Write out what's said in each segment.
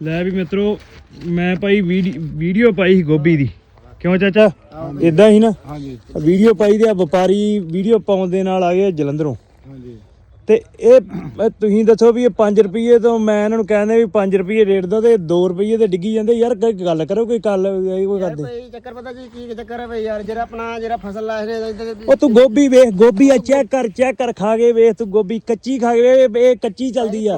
ਲੈ ਵੀ ਮਿੱਤਰੋ ਮੈਂ ਭਾਈ ਵੀਡੀ- ਵੀਡੀਓ ਪਾਈ ਸੀ ਗੋਭੀ ਦੀ। ਕਿਉਂ ਚਾਚਾ? ਇਦਾਂ ਹੀ ਨਾ? ਹਾਂਜੀ। ਵੀਡੀਓ ਪਾਈ ਤੇ ਆ ਵਪਾਰੀ ਵੀਡੀਓ ਪਾਉਣ ਦੇ ਨਾਲ ਆ ਗਏ ਜਲੰਧਰੋਂ। ਹਾਂਜੀ। ਤੇ ਇਹ ਤੁਸੀਂ ਦੱਸੋ ਵੀ ਇਹ 5 ਰੁਪਏ ਤੋਂ ਮੈਂ ਇਹਨਾਂ ਨੂੰ ਕਹਿੰਦੇ ਵੀ 5 ਰੁਪਏ ਰੇਟ ਦਾ ਤੇ 2 ਰੁਪਏ ਤੇ ਡਿੱਗੀ ਜਾਂਦੇ। ਯਾਰ ਕੋਈ ਗੱਲ ਕਰੋ ਕੋਈ ਗੱਲ ਕੋਈ ਕਰਦੇ ਭਾਈ ਚੱਕਰ ਪਤਾ ਕੀ ਕੀ ਚੱਕਰ ਹੈ ਭਾਈ ਯਾਰ ਜਿਹੜਾ ਆਪਣਾ ਜਿਹੜਾ ਫਸਲ ਨੇ ਉਹ ਤੂੰ ਗੋਭੀ ਵੇਖ ਗੋਭੀ ਆ ਚੈੱਕ ਕਰ ਚੈੱਕ ਕਰ ਖਾ ਕੇ ਵੇਖ ਤੂੰ ਗੋਭੀ ਕੱਚੀ ਖਾ ਕੇ ਇਹ ਕੱਚੀ ਚੱਲਦੀ ਆ।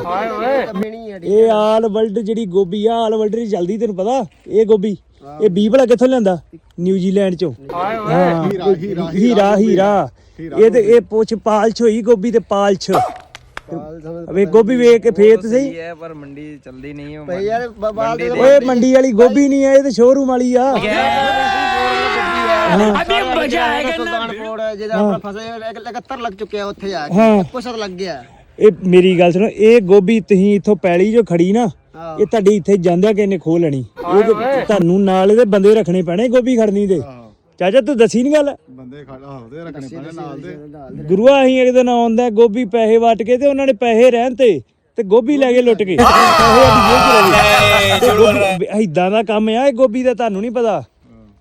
ਇਹ ਆਲ ਵਰਲਡ ਜਿਹੜੀ ਗੋਭੀ ਆ ਆਲ ਵਰਲਡ ਦੀ ਚੱਲਦੀ ਤੈਨੂੰ ਪਤਾ? ਇਹ ਗੋਭੀ। ਇਹ ਬੀ ਭਲਾ ਕਿੱਥੋਂ ਲਿਆਂਦਾ? ਨਿਊਜ਼ੀਲੈਂਡ ਚੋਂ। ਹਾਂ। ਹੀਰਾ ਹੀਰਾ ਇਹ ਤੇ ਇਹ ਪੁੱਛ ਪਾਲਛ ਹੋਈ ਗੋਭੀ ਤੇ ਪਾਲਛ ਵੇ ਗੋਭੀ ਵੇਖ ਕੇ ਫੇਰ ਤੇ ਸਹੀ ਹੈ ਪਰ ਮੰਡੀ ਚੱਲਦੀ ਨਹੀਂ ਹੈ ਭਾਈ ਯਾਰ ਬ- ਬਾਲ ਦੇ ਓਏ ਮੰਡੀ ਵਾਲੀ ਗੋਭੀ ਨਹੀਂ ਆ। ਇਹ ਤੇ ਸ਼ੋਰੂਮ ਵਾਲੀ। ਆ ਅਭੀ ਮਜ਼ਾ ਆਏਗਾ ਸੁਲਤਾਨਪੁਰ ਜਿਹਦਾ ਆਪਣਾ ਫਸਲ 71 ਲੱਗ ਚੁੱਕਿਆ ਉੱਥੇ ਆ ਹਾਂ। ਕੇ ਤਾਂ ਲੱਗ ਗਿਆ। ਇਹ ਮੇਰੀ ਗੱਲ ਸੁਣੋ ਇਹ ਗੋਭੀ ਤੁਸੀਂ ਇੱਥੋਂ ਪੈਲੀ ਜੋ ਖੜੀ ਨਾ। ਇਹ ਤੁਹਾਡੀ ਇੱਥੇ ਜਾਂਦਿਆਂ ਕਿਸੇ ਨੇ ਖੋਹ ਲੈਣੀ। ਤੇ ਤੁਹਾਨੂੰ ਨਾਲ ਇਹਦੇ ਬੰਦੇ ਰੱਖਣੇ ਪੈਣੇ ਗੋਭੀ ਖੜਨੀ ਦੇ। ਚਾਚਾ ਤੂੰ ਦੱਸੀ ਨਹੀਂ ਗੱਲ? ਬੰਦੇ ਖੜ ਆਹਦੇ ਰੱਖਣੇ ਪੈਣੇ ਨਾਲ ਦੇ। ਗੁਰੂਆ ਅਸੀਂ ਇੱਕ ਦਿਨ ਆਉਂਦਾ ਗੋਭੀ ਪੈਸੇ ਵਟ ਕੇ ਤੇ ਉਹਨਾਂ ਨੇ ਪੈਸੇ ਰਹਿਣ ਤੇ ਤੇ ਗੋਭੀ ਲੈ ਕੇ ਲੁੱਟ ਕੇ। ਪੈਸੇ ਸਾਡੀ ਜੇਬ 'ਚ ਗਏ ਗੋਭੀ ਏਦਾਂ ਦਾ ਕੰਮ ਆ ਇਹ ਗੋਭੀ ਦਾ ਤੁਹਾਨੂੰ ਨਹੀਂ ਪਤਾ।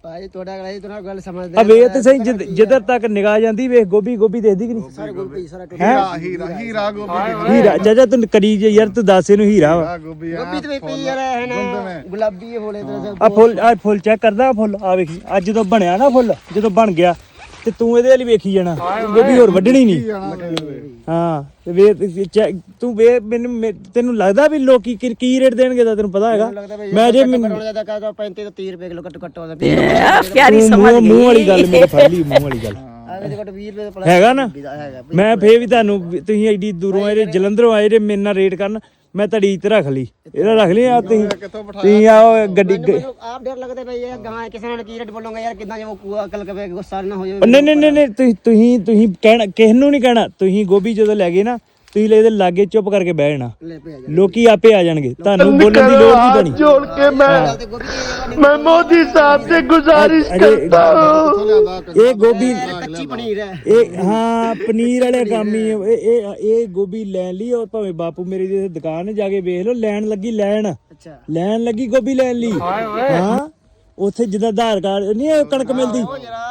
ਭਾਈ ਤੁਹਾਡਾ ਗੱਲ ਤੁਹਾਡਾ ਗੱਲ ਸਮਝਦੇ ਆ ਵੇਖ ਤੇ ਸਹੀ ਜਿੱਧ- ਜਿੱਧਰ ਤੱਕ ਨਿਗਾਹ ਜਾਂਦੀ ਵੇਖ ਗੋਭੀ ਗੋਭੀ ਦੇਖਦੀ ਕਿ ਨਹੀਂ? ਸਾਰੇ ਗੋਭੀ ਸਾਰਾ ਟੁੱਟ ਹੀਰਾ ਹੀਰਾ ਹੀਰਾ ਗੋਭੀ ਹੀਰਾ ਚਾਚਾ ਤੂੰ ਕਰੀ ਜੇ ਯਾਰ ਤੂੰ ਦੱਸ ਇਹਨੂੰ ਹੀਰਾ ਵਾ। ਆ ਗੋਭੀ ਆ ਗੋਭੀ ਤੇ ਪਈ ਯਾਰ ਹੈ ਨਾ ਗੁਲਾਬੀ ਹੋਲੇ ਤੇ ਆ ਫੁੱਲ ਆ ਫੁੱਲ ਚੈੱਕ ਕਰਦਾ ਆਹ ਫੁੱਲ। ਆ ਵੇਖੀ ਅੱਜ ਜਦੋਂ ਬਣਿਆ ਨਾ ਫੁੱਲ ਜਦੋਂ ਬਣ ਗਿਆ ਤੇ ਤੂੰ ਇਹਦੇ ਵਾਲੀ ਵੇਖੀ ਜਾਣਾ। ਗੋਭੀ ਹੋਰ ਵੱਢਣੀ ਨਹੀਂ। ਹਾਂ ਤੇ ਵੇ ਤੇ ਚੈ- ਤੂੰ ਵੇ ਮੈਨੂੰ ਮੇ- ਤੈਨੂੰ ਲੱਗਦਾ ਵੀ ਲੋਕੀ ਕੀ ਕੀ ਰੇਟ ਦੇਣਗੇ ਤਾਂ ਤੈਨੂੰ ਪਤਾ ਹੈਗਾ? ਮੈਂ ਜੇ ਮੈਨੂੰ ਕਰੋੜ ਜ਼ਿਆਦਾ ਕਹਦਾ 35 ਤੋਂ 30 ਰੁਪਏ ਕਿਲੋ ਘੱਟ ਘੱਟ ਹੁੰਦਾ ਤੂੰ ਮੂੰਹ ਮੂੰਹ ਵਾਲੀ ਗੱਲ ਮੇਰੇ ਫੜ ਲਈ ਮੂੰਹ ਵਾਲੀ ਗੱਲ। ਆ ਇਹਦੇ ਘੱਟ 20 ਰੁਪਏ ਪਲੱਸ ਹੈਗਾ ਨਾ? ਹੈਗਾ। ਮੈਂ ਫੇਰ ਵੀ ਤੁਹਾਨੂੰ ਵੀ ਤੁਸੀਂ ਐਡੀ ਦੂਰੋਂ ਆਏ ਜੇ ਜਲੰਧਰੋਂ ਆਏ ਜੇ ਮੇਰੇ ਨਾਲ ਰੇਟ ਕਰਨ। ਮੈਂ ਤੁਹਾਡੀ ਇੱਜ਼ਤ ਰੱਖ ਲਈ। ਇਹਦਾ ਰੱਖ ਲਈ ਆ ਤੁਸੀਂ। ਤੁਸੀਂ ਆਓ ਗੱਡੀ ਗ- ਮੈਨੂੰ ਆਪ ਡਰ ਲੱਗਦਾ ਭਾਈ ਇਹ ਗਾਂ ਕਿਸੇ ਨਾਲ ਕੀ ਰੇਟ ਬੋਲੂੰਗਾ ਯਾਰ ਕਿਦਾਂ ਜੇ ਉਹ ਕੂਆ ਅਕਲ ਕਵੇ ਗੁੱਸਾ ਨਾ ਹੋ ਜਾਵੇ। ਨਹੀਂ ਨਹੀਂ ਨਹੀਂ ਨਹੀਂ ਤੁਸੀਂ ਤੁਸੀਂ ਤੁਸੀਂ ਕਹਿਣਾ ਕਿਸ ਨੂੰ ਨਹੀਂ ਕਹਿਣਾ। ਤੁਸੀਂ ਗੋਭੀ ਜਦੋਂ ਲੈ ਗਏ ਨਾ ਤੁਸੀਂ ਇਹਦੇ ਲਾਗੇ ਚੁੱਪ ਕਰਕੇ ਬਹਿ ਜਾਣਾ। ਲੋਕੀ ਆਪੇ ਆ ਜਾਣਗੇ ਤੁਹਾਨੂੰ ਬੋਲਣ ਦੀ ਲੋੜ ਨਹੀਂ ਪੈਣੀ। ਮੈਂ ਮੋਦੀ ਸਾਹਿਬ ਤੇ ਗੁਜ਼ਾਰਿਸ਼ ਕਰਦਾ ਹਾਂ। ਇਹ ਗੋਭੀ ਕੱਚੀ ਪਨੀਰ ਹੈ। ਇਹ ਹਾਂ ਪਨੀਰ ਵਾਲੇ ਕੰਮ ਹੀ ਇਹ ਇਹ ਗੋਭੀ ਲੈਣ ਲਈ ਉਹ ਭਾਵੇਂ ਬਾਪੂ ਮੇਰੀ ਦੀ ਦੁਕਾਨ ਜਾ ਕੇ ਵੇਖ ਲਓ ਲੈਣ ਲੱਗੀ ਲੈਣ। ਲੈਣ ਲੱਗੀ ਗੋਭੀ ਲੈਣ ਲਈ। ਹਾਂ ਉੱਥੇ ਜਿੱਦਾਂ ਆਧਾਰ ਕਾਰਡ ਨਹੀਂ ਕਣਕ ਮਿਲਦੀ।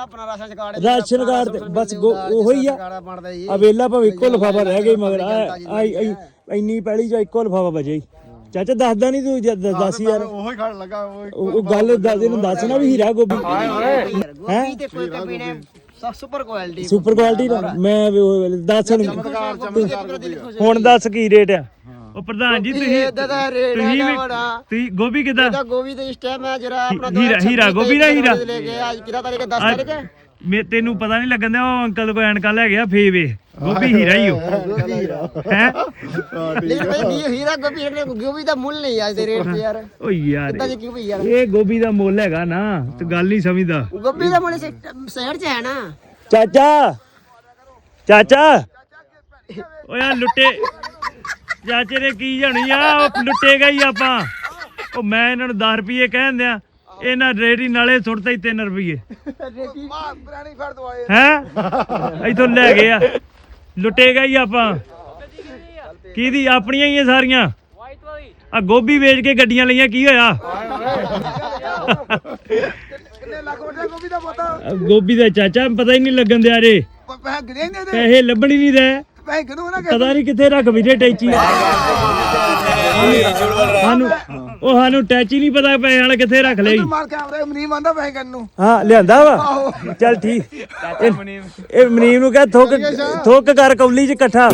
ਆਪਣਾ ਰਾਸ਼ਨ ਕਾਰਡ ਰਾਸ਼ਨ ਕਾਰਡ ਤੇ ਬਸ ਉਹੀ ਆ। ਕਾਰਡ ਬਣਦਾ ਜੀ। ਆ ਵੇਲਾ ਭਾਵੇਂ ਇੱਕੋ ਲਫਾਫਾ ਰਹਿ ਗਈ ਮਗਰ ਆ ਇੰਨੀ ਪੈਲੀ ਚ ਇੱਕੋ ਲਫਾਫਾ ਬਚੇ ਚਾਚਾ ਦੱਸਦਾ ਨਹੀਂ ਤੂੰ ਜਦ ਦੱਸ ਯਾਰ। ਉਹੀ ਖੜ ਲੱਗਾ ਉਹ ਗੱਲ ਦੱਸ ਇਹਨੂੰ ਦੱਸ ਨਾ ਵੀ ਹੀਰਾ ਗੋਭੀ। ਗੋਭੀ ਤੇ ਕੋਈ ਕਮੀ ਨਹੀਂ ਸਭ ਸੁਪਰ ਕੁਆਲਿਟੀ ਸੁਪਰ ਕੁਆਲਿਟੀ ਮੈਂ ਵੀ ਉਹ ਵੇਲੇ ਦੱਸ ਹੁਣ ਦੱਸ ਕੀ ਰੇਟ ਆ? ਉਹ ਪ੍ਰਧਾਨ ਜੀ ਤੁਸੀਂ ਇਹਦਾ ਦਾ ਰੇਟ ਤੁਸੀਂ ਹੈ ਵੀ- ਬੜਾ ਤੁਸੀਂ ਗੋਭੀ ਕਿਦਾਂ? ਇਹਦਾ ਗੋਭੀ ਤੇ ਇਸ ਟਾਈਮ ਹੈ ਜਰਾ ਆਪਣਾ ਹੀਰਾ- ਹੀਰਾ, ਗੋਭੀ ਦਾ ਹੀਰਾ। ਲੈ ਕੇ ਅੱਜ ਕਿਹਦਾ ਤਾਰੀਖ ਹੈ? 10 ਤਾਰੀਖ ਹੈ? ਮੇ ਤੈਨੂੰ ਪਤਾ ਨਹੀਂ ਲੱਗਣ ਦਿਆ ਉਹ ਅੰਕਲ ਕੋਈ ਐਨਕਾਂ ਲੈ ਗਿਆ ਫੇ ਵੇ ਗੋਭੀ ਹੀਰਾ ਹੀ ਹੋ ਗੋਭੀ ਹੀਰਾ। ਹੈ? ਲੇਕਿਨ ਭਾਈ ਨਹੀਂ ਹੀਰਾ ਗੋਭੀ ਇਹਨੇ ਗੋਭੀ ਦਾ ਮੁੱਲ ਨਹੀਂ ਅੱਜ ਦੇ ਰੇਟ ਤੇ ਯਾਰ। ਓ ਯਾਰ ਇਦਾਂ ਜੀ ਕਿਉਂ ਭਈ ਯਾਰ? ਇਹ ਗੋਭੀ ਦਾ ਮੁੱਲ ਹੈਗਾ ਨਾ ਤੂੰ ਗੱਲ ਨਹੀਂ ਸਮਝਦਾ। ਗੋਭੀ ਦਾ ਮੁੱਲ ਸ਼ਹਿਰ 'ਚ ਹੈ ਨਾ। ਚਾਚਾ! ਚਾਚਾ! ਓਏ ਆ ਲੁੱਟੇ ਚਾਚੇ ਨੇ ਕੀ ਜਾਣੀ ਆ? ਉਹ ਲੁੱਟੇਗਾ ਹੀ ਆਪਾਂ। ਉਹ ਮੈਂ ਇਹਨਾਂ ਨੂੰ 10 ਰੁਪਏ ਕਹਿਣ ਦਿਆਂ ਇਹਨਾਂ ਰੇੜੀ ਨਾਲੇ ਸੁੱਟਤਾ ਹੀ 3 ਰੁਪਏ ਹੈ? ਇਥੋਂ ਲੈ ਗਏ ਆ। ਲੁੱਟੇਗਾ ਹੀ ਆਪਾਂ। ਕਿਹਦੀ? ਆਪਣੀਆਂ ਹੀ ਆ ਸਾਰੀਆਂ। ਆ ਗੋਭੀ ਵੇਚ ਕੇ ਗੱਡੀਆਂ ਲਈਆਂ ਕੀ ਹੋਇਆ? ਆ ਗੋਭੀ ਦਾ ਚਾਚਾ ਪਤਾ ਹੀ ਨਹੀਂ ਲੱਗਣ ਦਿਆ ਰੇ। ਪੈਸੇ ਲੱਭਣ ਨਹੀਂ ਦੇ। ਪਤਾ ਨਹੀਂ ਕਿੱਥੇ ਰੱਖ ਵੀਰੇ ਟੈਚੀ। ਉਹ ਸਾਨੂੰ ਟੈਚੀ ਨਹੀਂ ਪਤਾ ਪੈਸੇ ਵਾਲਾ ਕਿੱਥੇ ਰੱਖ ਲਈ ਤੂੰ ਮਾਰ ਕੈਮਰੇ ਮਨੀਮ ਆਂਦਾ ਪੈਸੇ ਕਰਨ ਨੂੰ। ਹਾਂ ਲਿਆਂਦਾ ਵਾ? ਚੱਲ ਠੀਕ। ਇਹ ਥੁੱਕ ਥੁੱਕ ਕਰ ਕੌਲੀ ਚ ਇਕੱਠਾ।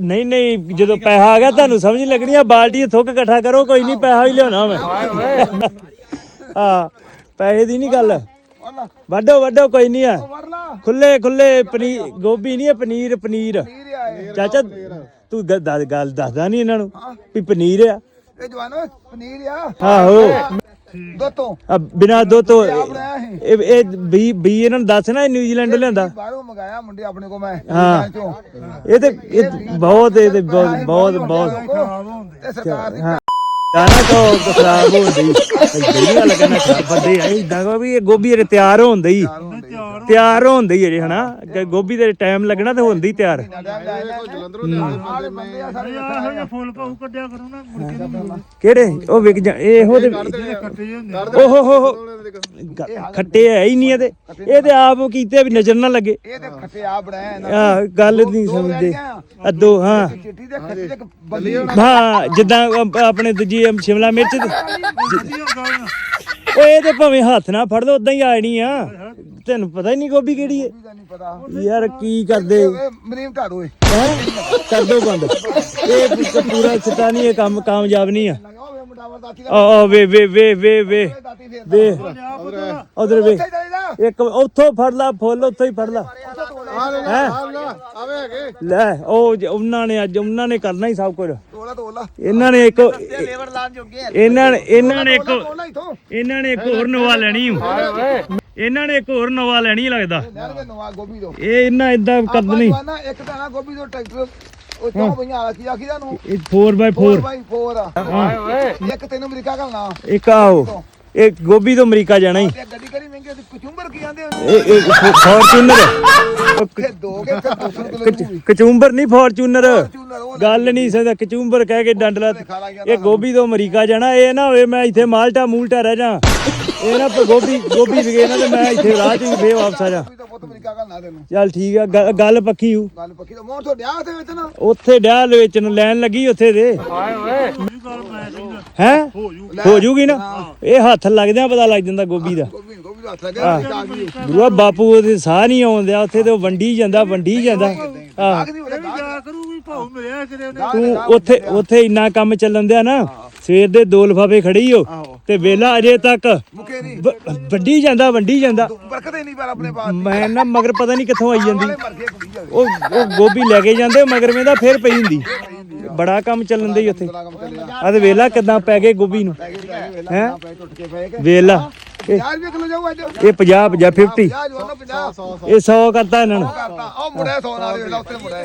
ਨਹੀਂ ਨਹੀਂ ਜਦੋਂ ਪੈਸਾ ਆ ਗਿਆ ਤੁਹਾਨੂੰ ਸਮਝ ਲੱਗਣੀ ਆ ਬਾਲਟੀ ਥੁੱਕ ਇਕੱਠਾ ਕਰੋ ਕੋਈ ਨਹੀਂ ਪੈਸਾ ਹੀ ਲਿਆਉਣਾ ਮੈਂ। ਆ ਪੈਸੇ ਦੀ ਨਹੀਂ ਗੱਲ। ਵੱਡੋ ਵੱਡੋ ਕੋਈ ਨਹੀਂ ਆ। ਖੁੱਲੇ ਖੁੱਲੇ ਪਨੀਰ ਗੋਭੀ ਨਹੀਂ ਹੈ ਪਨੀਰ ਪਨੀਰ। ਚਾਚਾ ਤੂੰ ਗੱਲ ਦੱਸਦਾ ਨਹੀਂ ਇਹਨਾਂ ਨੂੰ ਵੀ ਪਨੀਰ ਆ। ਇਹ ਜਵਾਨੋ ਪਨੀਰ ਆ। ਆਹੋ। ਦੋਤੋਂ। ਬਿਨਾ ਦੋ ਤੋਂ ਇਹ ਬੀ ਬੀ ਇਹਨਾਂ ਨੂੰ ਦੱਸ ਨਾ ਨਿਊਜ਼ੀਲੈਂਡ ਲਿਆਂਦਾ। ਬਾਹਰੋਂ ਮੰਗਾਇਆ ਮੁੰਡੇ ਆਪਣੇ ਕੋ ਮੈਂ। ਹਾਂ। ਇਹ ਤੇ ਇਹ ਬਹੁਤ ਇਹ ਤੇ ਬਹੁਤ ਬਹੁਤ ਬਹੁਤ। ਗਾਣਾ ਤੋਂ ਖਰਾਬ ਹੋ ਗਈ ਇਦਾਂ ਗੱਲ ਕਰਨਾ ਬੰਦੇ ਆ ਇਦਾਂ ਕੋ ਵੀ ਇਹ ਗੋਭੀ ਇਹ ਤਿਆਰ ਹੋਣ ਦਈ ਤਿਆਰ ਹੁੰਦੀ ਹੈ ਜੀ ਹਨਾ? ਕਿ ਗੋਭੀ ਦੇ ਟਾਈਮ ਲੱਗਣਾ ਤੇ ਹੁੰਦੀ ਤਿਆਰ। ਜਲੰਧਰੋਂ ਲਿਆਉਂਦੇ ਬੰਦੇ ਆ ਸਾਰੇ ਫੁੱਲ ਪਾਉ ਕੱਢਿਆ ਕਰੋ ਨਾ ਮੁੜ ਕੇ ਨਹੀਂ ਕਿਹੜੇ? ਉਹ ਵਿਕ ਜਾ ਇਹੋ ਹੁੰਦੇ ਓਹੋ ਹੋ ਹੋ ਗ- ਖੱਟੇ ਹੈ ਹੀ ਨਹੀਂ ਇਹਦੇ ਇਹ ਤੇ ਆਪ ਕੀਤੇ ਵੀ ਨਜ਼ਰ ਨਾ ਲੱਗੇ। ਇਹ ਤੇ ਖੱਟੇ ਆ ਬਣਾਏ ਨਾ। ਆ ਗੱਲ ਨਹੀਂ ਸਮਝਦੇ। ਅੱਦੋ ਹਾਂ। ਚਿੱਟੀ ਦੇ ਖੱਟੇ ਦੇ ਬੱਲੀ ਹਾਂ ਜਿੱਦਾਂ ਆਪਣੇ ਦੂਜੀ ਅਮ ਸ਼ਿਮਲਾ ਮਿਰਚ ਉਹ ਇਹ ਤੇ ਭਾਵੇਂ ਹੱਥ ਨਾਲ ਫੜ ਲਓ ਉਦਾਂ ਹੀ ਆ ਜਾਣੀ ਆ। ਤੈਨੂੰ ਪਤਾ ਹੀ ਨਹੀਂ ਗੋਭੀ ਕਿਹੜੀ ਹੈ। ਨਹੀਂ ਪਤਾ। ਯਾਰ ਕੀ ਕਰਦੇ? ਇਹ ਮਨੀਮ ਢਾ ਦੋ ਹੈਂ? ਕਰ ਦੋ ਬੰਦ। ਇਹ ਪ- ਪੂਰਾ ਸਿੱਟਾ ਨਹੀਂ ਇਹ ਕੰਮ ਕਾਮਯਾਬ ਨਹੀਂ ਆ। ਮੁੰਡਾ ਦਾਤੀ ਆ ਆ ਵੇ ਵੇ ਵੇ ਵੇ ਵੇ। ਦਾਤੀ ਫੇਰ ਵੇ। ਉਧਰ। ਵੇ। ਉੱਥੇ ਇੱਕ ਉੱਥੋਂ ਫੜ ਲਾ ਫੁੱਲ ਉੱਥੋਂ ਹੀ ਫੜ ਲਾ। ਆ ਲੈ ਹੈਂ? ਆ ਲੈ ਆਵੇ ਹੈਗੇ। ਲੈ ਉਹ ਜ- ਉਹਨਾਂ ਨੇ ਅੱਜ ਉਹਨਾਂ ਨੇ ਕਰਨਾ ਹੀ ਸਭ ਕੁਝ। ਤੋਲਾ ਤੋਲਾ। ਇਹਨਾਂ ਨੇ ਇੱਕ ਲੇਬਰ ਲਾਣ ਜੋਗੇ ਆ। ਇਹਨਾਂ ਨੇ ਇਹਨਾਂ ਨੇ ਇੱਕ ਤੋਲਾ ਇਥੋਂ। ਇਹਨਾਂ ਨੇ ਇੱਕ ਹੋਰ ਨਵਾ ਲੈਣੀ ਓ। ਇਹਨਾਂ ਨੇ ਇੱਕ ਹੋਰ ਨਵਾ ਲੈਣੀ ਲੱਗਦਾ। ਨਹਿਰ ਦੇ ਨਵਾ ਗੋਭੀ ਦੋ ਇਹ ਇਹਨਾਂ ਇਦਾਂ ਕਰ ਦੇਣੀ ਨਾ ਇੱਕ ਤਾਂ ਨਾ ਗੋਭੀ ਦੋ ਟਰੈਕਟਰ। ਉਹ ਆ ਕੀ ਆਖੀਦਾ ਨੂੰ ਇਹ 4x4 4x4 ਇੱਕ ਤੈਨੂੰ ਅਮਰੀਕਾ ਘਲਣਾ। ਇੱਕ ਆਓ। ਇਹ ਗੋਭੀ ਤੋਂ ਅਮਰੀਕਾ ਜਾਣਾ ਹੀ। ਤੇ ਗੱਡੀ ਕਰੀ ਮਹਿੰਗੀ ਤੇ ਕਚੂੰਬਰ ਕੀ ਆਂਦੇ ਹੁੰਦੇ ਇਹ ਇਹ ਫੋਰਚੂਨਰ। ਤੇ ਦੋ ਕੇ ਤੇ 200 ਕਿਲੋ ਕਚੂੰਬਰ ਨਹੀਂ ਫੋਰਚੂਨਰ। ਗੱਲ ਨਹੀਂ ਸਕਦਾ ਕਚੂੰਬਰ ਕਹਿ ਕੇ ਡੰਡ ਲਾ ਇਹ ਗੋਭੀ ਤੋਂ ਅਮਰੀਕਾ ਜਾਣਾ ਇਹ ਨਾ ਹੋਵੇ ਮੈਂ ਇੱਥੇ ਮਾਲਟਾ ਮੂਲਟਾ ਰਹਿ ਜਾ। ਇਹ ਨਾ ਪ- ਗੋਭੀ ਗੋਭੀ ਵਿਗੇ ਨਾ ਤੇ ਮੈਂ ਇੱਥੇ ਰਾਹ ਚ ਹੀ ਫੇਰ ਵਾਪਸ ਆ ਜਾ। ਵੀ ਤਾਂ ਪੁੱਤ ਅਮਰੀਕਾ ਘਲਣਾ ਤੈਨੂੰ ਚੱਲ ਠੀਕ ਆ ਗ- ਗੱਲ ਪੱਕੀ ਹੂ। ਗੱਲ ਪੱਕੀ ਤਾਂ ਮੋਹਰ ਤੋਂ ਡਿਆ ਤੇ ਵਿੱਚ ਨਾ। ਉੱਥੇ ਡਿਆ ਵੇਚਣ ਲੈਣ ਲੱਗੀ ਉੱਥੇ ਦੇ। ਹੈ? ਹੋ ਜੂਗੀ ਨਾ? ਇਹ ਹੱਥ ਲੱਗਦਿਆਂ ਪਤਾ ਲੱਗ ਜਾਂਦਾ ਗੋਭੀ ਦਾ। ਗੋਭੀ ਗੋਭੀ ਦਾ ਹੱਥ ਲੱਗਿਆ ਆ ਗਈ ਗੁਰੂਆ ਬਾਪੂ ਉਹਦੇ ਸਾਹ ਨਹੀਂ ਆਉਂਦਿਆ ਉੱਥੇ ਤੇ ਉਹ ਵੰਡੀ ਜਾਂਦਾ ਵੰਡੀ ਜਾਂਦਾ। ਆਹ ਤੂੰ ਉੱਥੇ ਉੱਥੇ ਇੰਨਾ ਕੰਮ ਚੱਲਣ ਦਿਆ ਨਾ ਸਵੇਰ ਦੇ ਦੋ ਲਫਾਫੇ ਖੜੀ ਹੋ ਤੇ ਵੇਲਾ ਅਜੇ ਤੱਕ ਮੁਕੇ ਨਹੀਂ। ਵ- ਵੱਢੀ ਜਾਂਦਾ ਵੱਢੀ ਜਾਂਦਾ। ਬਰਕਤ ਨਹੀਂ ਪਰ ਆਪਣੇ ਬਾਤ ਮੈਂ ਨਾ ਮਗਰ ਪਤਾ ਨਹੀਂ ਕਿੱਥੋਂ ਆਈ ਜਾਂਦੀ। ਉਹ ਉਹ ਗੋਭੀ ਲੈ ਕੇ ਜਾਂਦੇ ਮਗਰ ਵੇਂਦਾ ਫੇਰ ਪਈ ਹੁੰਦੀ। ਬੜਾ ਕੰਮ ਚੱਲਣ ਦੇ ਉੱਥੇ। ਆ ਤੇ ਵੇਲਾ ਕਿਦਾਂ ਪੈ ਗਏ ਗੋਭੀ ਨੂੰ। ਹੈ? ਵੇਲਾ। ਇਹ ਯਾਰ ਵੀ ਕਿਲੋ ਜਾਊ ਅੱਜ। ਇਹ 50 50 50 50 ਜੋ ਨਾ 50 ਇਹ 100 ਕਰਤਾ ਇਹਨਾਂ ਨੂੰ। ਉਹ ਮੁੜਿਆ 100 ਨਾਲ ਵੇਲਾ ਉੱਤੇ ਮੁੜਿਆ